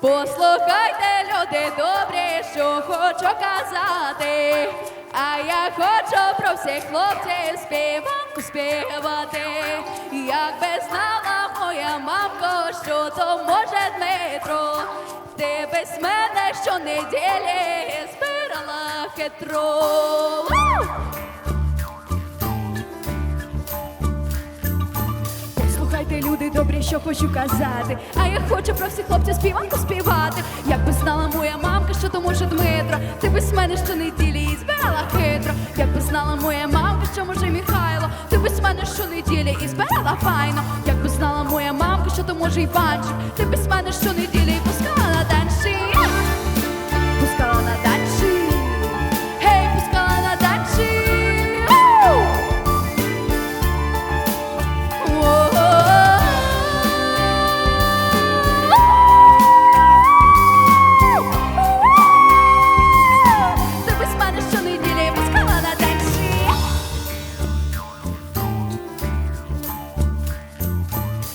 Послухайте, люди добрі, що хочу казати. А я хочу про всіх хлопців співанку співати. Якби знала моя мамка, що то може Дмитро, ти без мене щонеділі збирала хитро. Люди добрі, що хочу казати. А я хочу про всіх хлопців співанку співати. Якби знала моя мамка, що то може Дмитро, ти без мене щонеділі і збирала хитро. Якби знала моя мамка, що може Михайло, ти без мене щонеділі і збирала файно. Якби знала моя мамка, що то може Іванчик, ти без мене щонеділі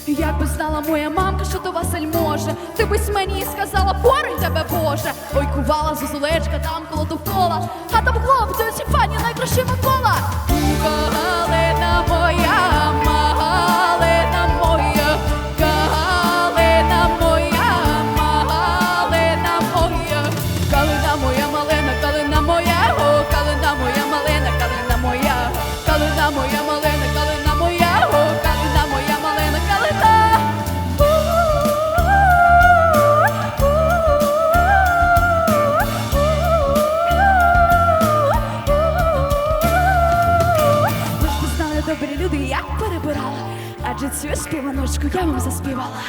Якби знала моя мамка, що до Василь може, ти би мені сказала, поруч тебе Боже. Ой, кувала зозулечка там коло довкола, а там хлопці, оці фані найкращі Микола. люди, як перебирала, адже цю співаночку я вам заспівала.